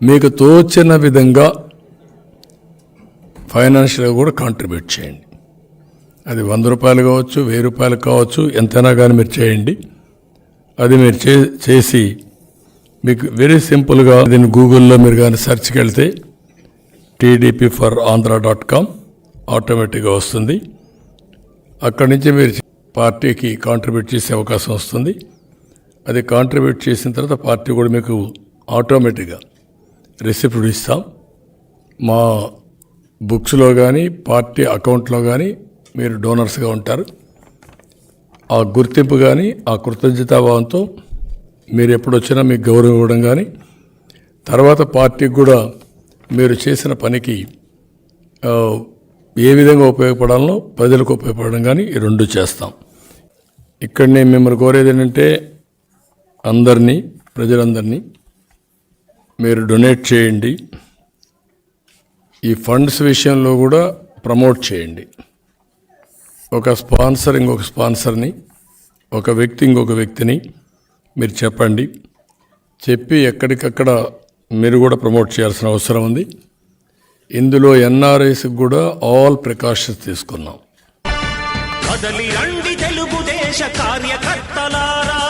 మీకు తోచిన విధంగా ఫైనాన్షియల్గా కూడా కాంట్రిబ్యూట్ చేయండి. అది వంద రూపాయలు కావచ్చు వెయ్యి రూపాయలు కావచ్చు ఎంతైనా కానీ మీరు చేయండి. అది మీరు చే చేసి మీకు వెరీ సింపుల్గా దీన్ని గూగుల్లో మీరు కానీ సెర్చ్కి వెళ్తే TDP for Andhra dot com ఆటోమేటిక్గా వస్తుంది. అక్కడి నుంచి మీరు పార్టీకి కాంట్రిబ్యూట్ చేసే అవకాశం వస్తుంది. అది కాంట్రిబ్యూట్ చేసిన తర్వాత పార్టీ కూడా మీకు ఆటోమేటిక్గా రిసిప్ట్ ఇస్తాం. మా బుక్స్లో కానీ పార్టీ అకౌంట్లో కానీ మీరు డోనర్స్గా ఉంటారు. ఆ గుర్తింపు కానీ ఆ కృతజ్ఞతాభావంతో మీరు ఎప్పుడొచ్చినా మీకు గౌరవం ఇవ్వడం కానీ తర్వాత పార్టీకి కూడా మీరు చేసిన పనికి ఏ విధంగా ఉపయోగపడాలనో ప్రజలకు ఉపయోగపడడం కానీ ఈ రెండు చేస్తాం. ఇక్కడ నేను మిమ్మల్ని కోరేది ఏంటంటే అందరినీ ప్రజలందరినీ మీరు డొనేట్ చేయండి. ఈ ఫండ్స్ విషయంలో కూడా ప్రమోట్ చేయండి. ఒక స్పాన్సర్ ఇంకొక స్పాన్సర్ని ఒక వ్యక్తి ఇంకొక వ్యక్తిని మీరు చెప్పండి. చెప్పి ఎక్కడికక్కడ మీరు కూడా ప్రమోట్ చేయాల్సిన అవసరం ఉంది. ఇందులో ఎన్ఆర్ఐస్కి కూడా ఆల్ ప్రికాషన్స్ తీసుకున్నాం. కదలి రండి తెలుగుదేశ కార్యకర్తలారా.